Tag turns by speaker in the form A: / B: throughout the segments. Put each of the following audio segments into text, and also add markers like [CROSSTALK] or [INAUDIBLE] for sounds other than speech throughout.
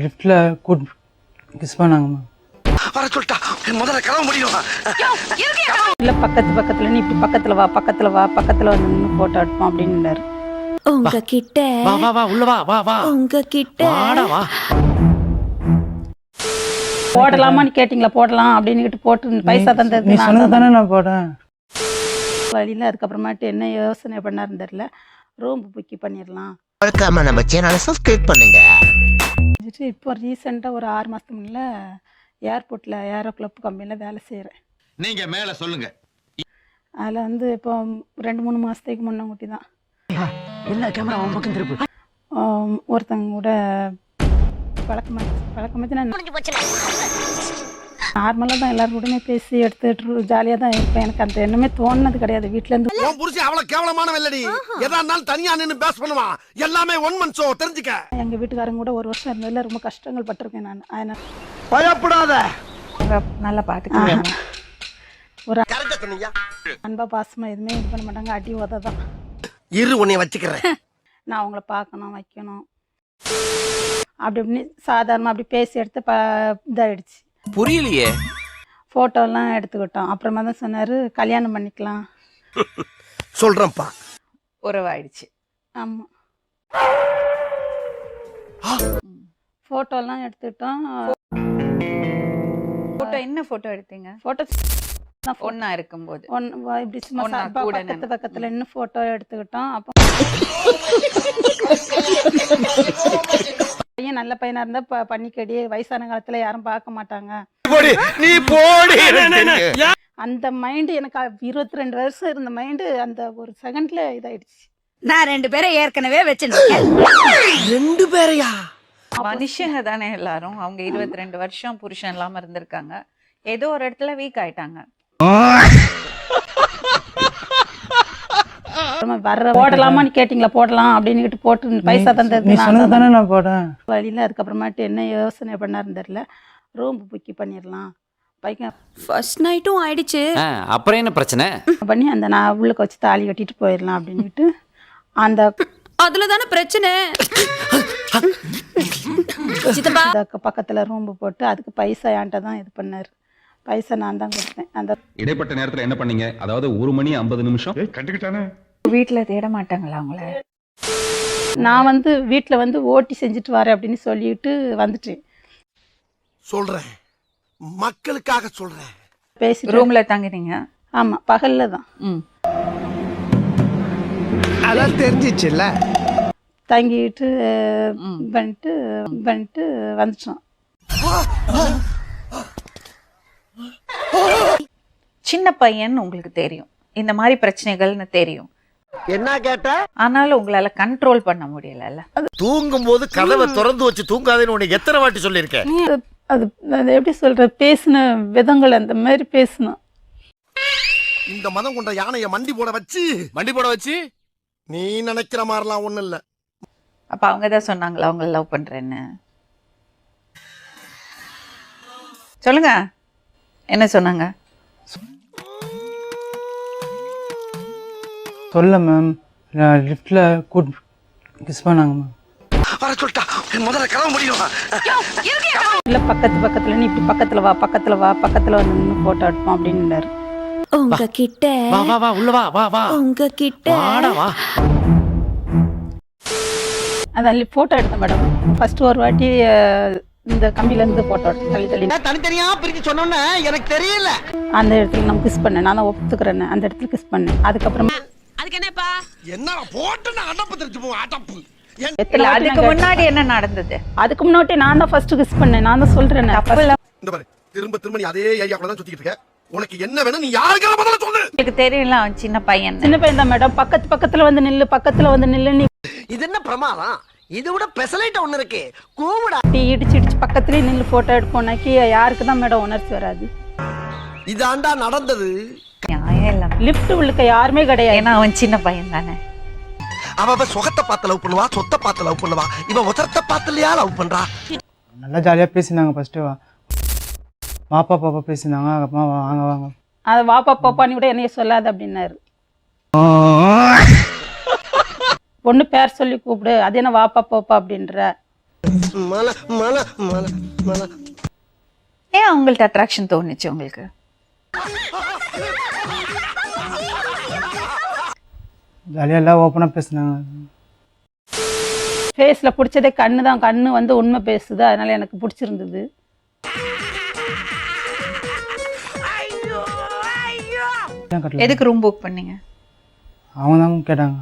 A: லிஃப்ட்டில் கூட் kiss பண்ணாங்க ma'am
B: வர சொல்லிட்டா. முதல்ல கிளம்ப முடியும்
C: இல்ல பக்கத்து பக்கத்துல நீ இப்படி பக்கத்துல வா பக்கத்துல வா பக்கத்துல வந்து நின்று போட்டோ எடுப்போம் அப்படின்னாரு.
D: உங்ககிட்ட
E: வா வா வா உள்ள வா வா வா.
D: உங்ககிட்ட
E: வாடா வா.
C: போடலாமான்னு கேட்டிங்களா? போடலாம் அப்படின்னு போட்டு பைசா தந்தது
A: நீ
C: நான்
A: சொன்னது
C: தான்.
A: நான் போட்டேன்.
C: வழியில அதுக்கப்புறமாட்டு என்ன யோசனை பண்ணாருன்னு தெரியல. ரூம் புக்கி பண்ணிடலாம்.
F: மறக்காம நம்ம சேனலை சப்ஸ்கிரைப் பண்ணுங்க.
C: செஞ்சுட்டு இப்போ ரீசெண்டாக ஒரு ஆறு மாதத்துக்கு முன்னே ஏர்போர்ட்டில் ஏரோ கிளப் கம்பெனியில் வேலை செய்கிறேன்
E: நீங்க மேல சொல்லுங்க.
C: அதில் வந்து இப்போ ரெண்டு மூணு மாதத்துக்கு முன்னங்குட்டி தான்.
F: என்ன கேமரா உன் பக்கம் திருப்பு?
C: ஒருத்தங்க கூட பழக்கமாக பழக்கமாச்சு நான் நார்மலாக தான் எல்லாரும் கூடயுமே பேசி எடுத்துட்டு ஜாலியாக தான் இருப்பேன். எனக்கு அந்த எண்ணமே தோணுனது கிடையாது. வீட்டிலேருந்து
B: உன் புருஷன் அவ்வளவு கேவலமான வெள்ளடி. எதா இருந்தாலும் தனியா நின்னு பேஸ் பண்ணுவான் எல்லாமே ஒன் மன் ஷோ தெரிஞ்சுக்க.
C: எங்கள் வீட்டுக்காரங்க கூட ஒரு வருஷம் இருந்ததில் ரொம்ப கஷ்டங்கள் பட்டிருக்கேன் நான். அதனால்
B: பயப்படாத.
C: நல்லா பார்த்துக்கிறேன் ஒரு அன்பா பாசமாக எதுவுமே இது பண்ண மாட்டாங்க. அடி உத தான்
B: இரு உன்னை வச்சுக்கிறேன். [LAUGHS]
C: நான் அவங்கள பார்க்கணும் வைக்கணும். அப்படி இப்படின்னு சாதாரணமாக அப்படி பேசி எடுத்து ப இதாகிடுச்சு
E: புரியலையே.
C: ஃபோட்டோலாம் எடுத்துக்கிட்டோம். அப்புறமா தான் சொன்னார் கல்யாணம் பண்ணிக்கலாம். [LAUGHS]
B: சொல்றேன்ப்பா.
G: உறவாயிடுச்சு.
C: ஆமாம் ஃபோட்டோலாம் எடுத்துக்கிட்டோம்.
G: போட்டோ என்ன போட்டோ எடுத்தீங்க?
C: ஃபோட்டோ
G: ஒண்ணா இருக்கும்போது.
C: ஒன் இப்படி சும்மா பக்கத்து. பக்கத்தில் இன்னும் ஃபோட்டோ எடுத்துக்கிட்டோம். அப்போ [LAUGHS] நல்ல பையனாக இருந்தால் ப பண்ணிக்கடி வயசான காலத்தில் யாரும் பார்க்க மாட்டாங்க.
B: போடி நீ போடி.
C: அந்த மைண்டு எனக்கு இருபத்தி ரெண்டு வருஷம் இருந்த மைண்டு அந்த ஒரு செகண்ட்ல இதாயிடுச்சு.
D: நான் ரெண்டு பேரை ஏற்கனவே வச்சிருக்கேன்
B: ரெண்டு பேரையா?
G: மனுஷங்க தானே எல்லாரும். அவங்க இருபத்தி ரெண்டு வருஷம் புருஷன் இல்லாம இருந்திருக்காங்க. ஏதோ ஒரு இடத்துல வீக் ஆயிட்டாங்க.
C: வர்ற போடலாமான்னு கேட்டிங்களா? போடலாம் அப்படின்னு போட்டு பைசா தந்தது
A: நீ
C: நான்
A: சொன்னது
C: தான்.
A: நான் போட்டேன்.
C: வழியில அதுக்கப்புறமாட்டு என்ன யோசனை பண்ணாருன்னு தெரியல. ரூம் புக்கி பண்ணிடலாம் பையன்
D: ஃபர்ஸ்ட் நைட்டும் ஆயிடுச்சு.
E: அப்புறம் என்ன பிரச்சனை? [LAUGHS]
C: பண்ணி அந்த நான் உள்ளுக்க வச்சு தாலி கட்டிட்டு போயிடலாம் அப்படின்ட்டு அந்த
D: அதுல தானே பிரச்சனை? [LAUGHS]
C: பக்கத்துல ரூம் போட்டு அதுக்கு பைசா என்கிட்ட தான் இது பண்ணாரு. பைசா நான் தான் கொடுத்தேன். அந்த
H: இடைப்பட்ட நேரத்துல என்ன பண்ணீங்க? அதாவது ஒரு மணி ஐம்பது நிமிஷம்? கண்டுக்கிட்டானே.
G: வீட்டுல தேட மாட்டாங்களா அவங்கள?
C: நான் வந்து வீட்ல வந்து ஓட்டி செஞ்சுட்டு வரேன் அப்படின்னு சொல்லிட்டு வந்துட்டேன்.
B: சொல்றேன். மக்களுக்காக சொல்றேன்.
C: பேசிட்டு
G: ரூம்ல தங்குனீங்க?
C: ஆமா பகல்ல தான்.
G: ம்.
B: அதான் தெரிஞ்சிச்சுல்ல?
C: தங்கிட்டு. பண்ணிட்டு பண்ணிட்டு வந்துட்டோம்.
G: சின்ன பையன் உங்களுக்கு தெரியும். இந்த மாதிரி பிரச்சனைகள்னு தெரியும்.
B: என்ன கேட்ட?
G: ஆனாலும் உங்களால கண்ட்ரோல் பண்ண முடியலல்ல.
I: தூங்கும் போது கதவை திறந்து வச்சு தூங்காதேன்னு உனக்கு எத்தனை வாட்டி சொல்லியிருக்கேன்
C: அது அது எப்படி சொல்ற? பேசின விதங்கள் அந்த மாதிரி பேசணும்.
B: இந்த மதம் கொண்ட யானைய மண்டி போட வச்சு.
E: வண்டி போட வச்சு?
B: நீ நினைக்கிற மாதிரிலாம் ஒண்ணும் இல்ல.
G: அப்ப அவங்க தான் சொன்னாங்களா அவங்கள லவ் பண்றேன்னு? சொல்லுங்க. என்ன சொன்னாங்க?
A: சொல்ல மேம் லிஃப்ட்டில் கூட் கிஸ் பண்ணாங்க மேம்
B: வர சொல்லிட்டா. முதல்ல கிளம்ப முடியும்?
C: இல்ல பக்கத்து பக்கத்துல நீ இப்படி பக்கத்துல வா பக்கத்துல வா பக்கத்துல வந்து நின்று போட்டோ எடுப்போம் அப்படின்னாரு
D: உங்ககிட்ட
E: வா வா வா உள்ள வா வா வா.
D: உங்ககிட்ட
E: வாடா வா.
C: அதான் போட்டோ எடுத்தேன் மேடம் ஃபர்ஸ்ட் ஒரு வாட்டி இந்த கம்பியில இருந்து போட்டோ எடுத்தேன் தள்ளி தள்ளி.
I: தனித்தனியா பிரிச்சு சொன்னோன்னு எனக்கு தெரியல.
C: அந்த இடத்துல நான் கிஸ் பண்ணேன். நான் தான் ஒத்துக்கிறேன் அந்த இடத்துல கிஸ் பண்ணேன். அதுக்கப்புறமா
B: என்ன போட்டு நான் அடப்பு தெரிஞ்சு போவோம் அடப்பு.
G: அதுக்கு முன்னாடி என்ன நடந்தது?
C: அதுக்கு முன்னாடி நான் தான் ஃபர்ஸ்ட் கிஸ் பண்ணேன். நான் தான் சொல்றேன்
B: இந்த பாரு திரும்ப திரும்ப நீ அதே ஏரியாக்குள்ள தான் சுத்திட்டு இருக்க. உனக்கு என்ன வேணும் நீ யாருக்காக முதல்ல சொல்லு?
G: உங்களுக்கு தெரியல அவன் சின்ன பையன்.
C: சின்ன பையன் தான் மேடம் பக்கத்து பக்கத்துல வந்து நில்லு பக்கத்துல வந்து நில்லு நீ
I: இது என்ன பிரமாதம்? இது விட பெசலைட் ஒண்ணு இருக்கு. கூவிடா.
C: இப்படி இடிச்சு இடிச்சு பக்கத்துலயே நில்லு போட்டோ எடுப்போம்னாக்கி யாருக்கு தான் மேடம் உணர்ச்சி வராது.
B: இதாண்டா நடந்தது.
G: நியாயம் இல்ல
C: லிஃப்ட் உள்ளுக்க யாருமே கிடையாது.
G: ஏன்னா அவன் சின்ன பையன் தானே
B: அவ அவ சுகத்தை பார்த்து லவ் பண்ணுவா சொத்தை பார்த்து லவ் பண்ணுவா. இவன் ஒசரத்தை பார்த்துலையா லவ் பண்றா?
A: நல்லா ஜாலியாக பேசியிருந்தாங்க ஃபஸ்ட்டு வாப்பா பாப்பா பேசியிருந்தாங்க அப்புறமா வாங்க வாங்க.
C: அது வாப்பா பாப்பான்னு கூட என்னைய சொல்லாது அப்படின்னாரு. பொண்ணு பேர் சொல்லி கூப்பிடு அது என்ன வாப்பா பாப்பா அப்படின்ற.
I: மல மல மல மல
G: ஏன் அவங்கள்ட்ட அட்ராக்ஷன் தோணுச்சு உங்களுக்கு?
A: ஜாலியாக எல்லாம் ஓப்பனாக பேசினாங்க.
C: ஃபேஸில் பிடிச்சதே கண்ணு தான் கண்ணு வந்து உண்மை பேசுது. அதனால எனக்கு பிடிச்சிருந்தது.
G: எதுக்கு ரூம் புக் பண்ணீங்க?
A: அவங்க தான் கேட்டாங்க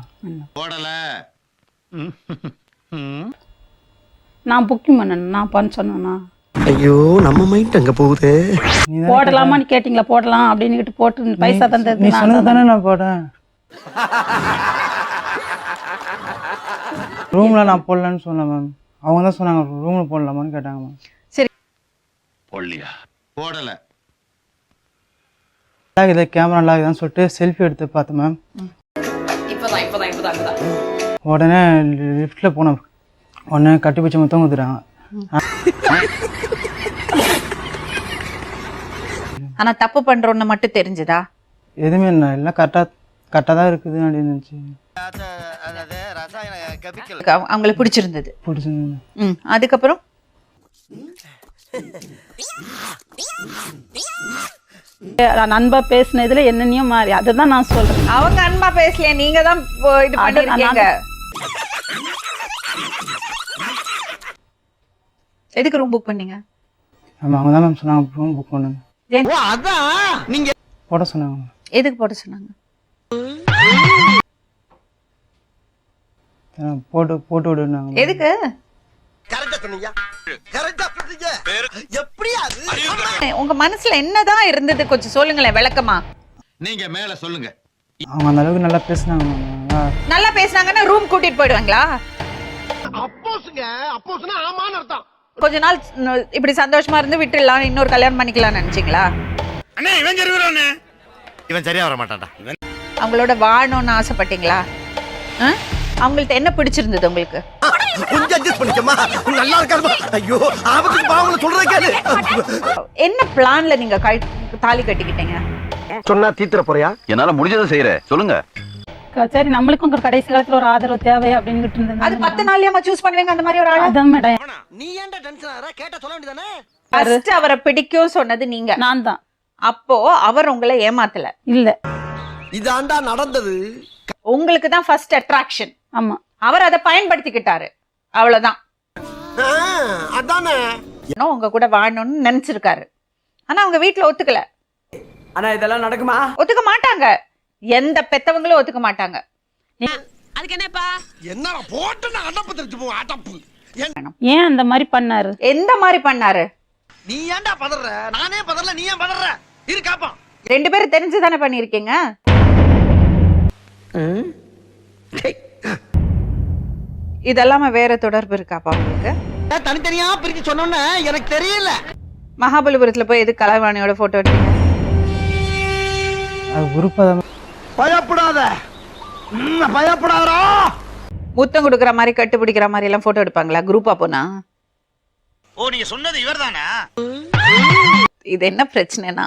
C: நான் புக்கிங் பண்ணேன். நான் பண்ண சொன்னேன்னா
I: ஐயோ நம்ம மைண்ட் அங்க போகுது?
C: போடலாமான்னு கேட்டிங்களா? போடலாம் அப்படின்னு போட்டு பைசா தந்தது
A: நீ
C: நான்
A: சொன்னது
C: தான்.
A: தானே நான் போட்டேன். [LAUGHS] ரூமில் நான் போடலன்னு சொன்னேன் மேம் அவங்க தான் சொன்னாங்க ரூமில் போடலாமான்னு கேட்டாங்க மேம்
H: போடலையா? போடல.
A: நல்லா இருக்குது கேமரா நல்லா இருக்குதான்னு சொல்லிட்டு செல்ஃபி எடுத்து பார்த்தேன் மேம் உடனே லிஃப்ட்டில் போனோம் உடனே கட்டி பிடிச்சி மொத்தம் கொடுத்துட்டாங்க.
G: ஆனா தப்பு பண்றோன்னு மட்டும் தெரிஞ்சதா?
A: எதுவுமே இல்லை எல்லாம் கரெக்டாக கரெக்டாக தான் இருக்குது அப்படின்னு இருந்துச்சு.
I: ரசாயன கெமிக்கல்
G: அவ- அவங்களுக்கு பிடிச்சிருந்தது.
A: பிடிச்சிருந்தது.
G: ம் அதுக்கப்புறம்?
C: நான் அன்பா பேசினதுல என்னென்னையும் மாறி அதை தான் நான் சொல்றேன்.
G: அவங்க அன்பா பேசலையே நீங்க தான் போ- இது பண்ணிருக்கீங்க. எதுக்கு ரூம் புக் பண்ணீங்க?
A: மேம் அவங்க தான் மேம் சொன்னாங்க ரூம் புக் பண்ணுங்க.
I: ஓ அதான்? நீங்க
A: போட சொன்னாங்க.
G: எதுக்கு போட சொன்னாங்க?
A: போட்டு போட்டு விடுனாங்க.
G: எதுக்கு? உங்க மனசுல என்னதான் இருந்தது? கொஞ்சம் சொல்லுங்களேன் விளக்கமா.
H: நீங்க மேல சொல்லுங்க.
A: அவங்க அந்த அளவுக்கு நல்லா பேசினாங்க நல்லா
G: பேசுனாங்கன்னா ரூம் கூட்டிட்டு போயிடுவாங்களா?
I: அப்போஸ்ங்க அப்போஸ்னா ஆமான்னு அர்த்தம்.
G: கொஞ்ச நாள் இப்படி சந்தோஷமா இருந்து விட்டுடலாம் இன்னொரு கல்யாணம் பண்ணிக்கலாம்னு நினைச்சீங்களா?
B: இவன் சரியா வர மாட்டான்டா.
G: அவங்களோட வாழணும்னு ஆசைப்பட்டீங்களா? ஆ? அவங்கள்ட்ட என்ன பிடிச்சிருந்தது உங்களுக்கு?
I: கொஞ்சம் அட்ஜஸ்ட் பண்ணிக்கமா நல்லா இருக்காருமா. ஐயோ ஆபத்துக்கு பாவங்களை சொல்றத கேளு.
G: என்ன பிளான்ல நீங்க தாலி கட்டிக்கிட்டீங்க?
I: சொன்னா தீத்துற போறியா?
E: என்னால முடிஞ்சதை செய்யற. சொல்லுங்க.
C: சரி நம்மளுக்கும் கடைசி காலத்துல ஒரு ஆதரவு தேவை அப்படின்னு
G: அது
C: இருந்தது
G: பத்து நாள்லயாம சூஸ் பண்ணுவீங்க அந்த மாதிரி ஒரு ஆளா?
C: அதான் மேடம்
I: நீ ஏன்டா டென்ஷன் ஆற கேட்ட சொல்ல வேண்டியதானே?
G: ஃபர்ஸ்ட் அவரை பிடிக்கும் சொன்னது நீங்க.
C: நான் தான்.
G: அப்போ அவர் உங்களை ஏமாத்தல.
C: இல்ல.
I: இதாண்டா நடந்தது.
G: உங்களுக்கு தான் ஃபர்ஸ்ட் அட்ராக்ஷன்
C: ஆமா.
G: அவர் அதை பயன்படுத்திக்கிட்டாரு. அவ்வளவுதான்.
I: ஆ, அதானே.
G: ஏன்னா உங்க கூட வாழணும்னு நினைச்சிருக்காரு. ஆனா அவங்க வீட்ல ஒத்துக்கல.
F: ஆனா இதெல்லாம் நடக்குமா?
G: ஒத்துக்க மாட்டாங்க. எந்த பெத்தவங்களும் ஒத்துக்க மாட்டாங்க.
B: என்னடா போட்டு நான் அடப்பு தெரிஞ்சு போவோம் அடப்பு.
C: ஏன் அந்த மாதிரி பண்ணாரு?
G: எந்த மாதிரி பண்ணாரு?
I: நீ ஏன்டா பதற? நானே பதறல நீ ஏன் பதற? இரு காப்பான்
G: ரெண்டு பேரும் தெரிஞ்சு தானே பண்ணிருக்கீங்க இதெல்லாம வேற தொடர்பு இருக்காப்பா உங்களுக்கு?
I: தனித்தனியா பிரிச்சு சொன்னோன்னு எனக்கு தெரியல.
G: மகாபலிபுரத்துல போய் எது கலைவாணியோட போட்டோ எடுத்தீங்க?
A: அது உருப்பதம்
I: பயப்படாத. ம், பயப்படாதடா.
G: முத்தம் கொடுக்குற மாதிரி கட்டுப்பிடிக்கிற மாதிரி எல்லாம் போட்டோ எடுப்பாங்களா? குரூப்பா போனா?
B: ஓ நீங்க சொன்னது இவர்தானா?
G: இது என்ன பிரச்சனைனா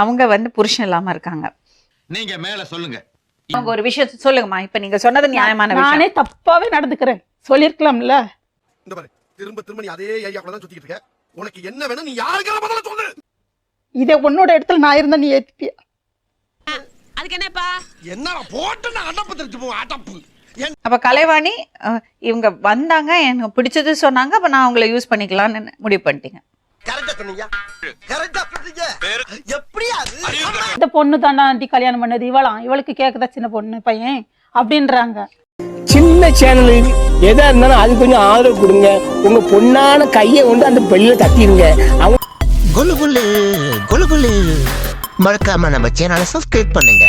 G: அவங்க வந்து புருஷன் இல்லாம இருக்காங்க.
H: நீங்க மேல சொல்லுங்க.
G: அவங்க ஒரு விஷயம் சொல்லுங்கம்மா. இப்ப நீங்க சொன்னது நியாயமான
C: நானே
G: விஷயம்.
C: தப்பாவே நடந்துக்கிறேன். சொல்லிருக்கலாம்ல?
B: இந்த பாரு திரும்ப திரும்ப நீ அதே கூட தான் சுத்திட்டு இருக்க. உனக்கு என்ன வேணும் நீ யாருக்கான பதில சொல்லு?
C: இதே உன்னோட இடத்துல நான் இருந்தா நீ ஏத்துப்பியா?
B: என்னடா போட்டு நான் அடப்பு தெரிஞ்சு போவோம் அடப்பு
G: அப்ப கலைவாணி அஹ், இவங்க வந்தாங்க எனக்கு பிடிச்சது சொன்னாங்க அப்ப நான் அவங்கள யூஸ் பண்ணிக்கலாம்னு முடிவு பண்ணிட்டீங்க.
C: இந்த பொண்ணு தாண்டா ஆண்டி கல்யாணம் பண்ணது. இவளாம். இவளுக்கு கேக்குதா சின்ன பொண்ணு பையன்? அப்படின்றாங்க.
F: சின்ன சேனல் எதா இருந்தாலும் அது கொஞ்சம் ஆதரவு கொடுங்க. உங்க பொண்ணான கையை கொண்டு அந்த பெல்ல தட்டிடுங்க. அவங்க கொலு கொலு கொலு கொலு மறக்காம நம்ம சேனலை சப்ஸ்கிரைப் பண்ணுங்க.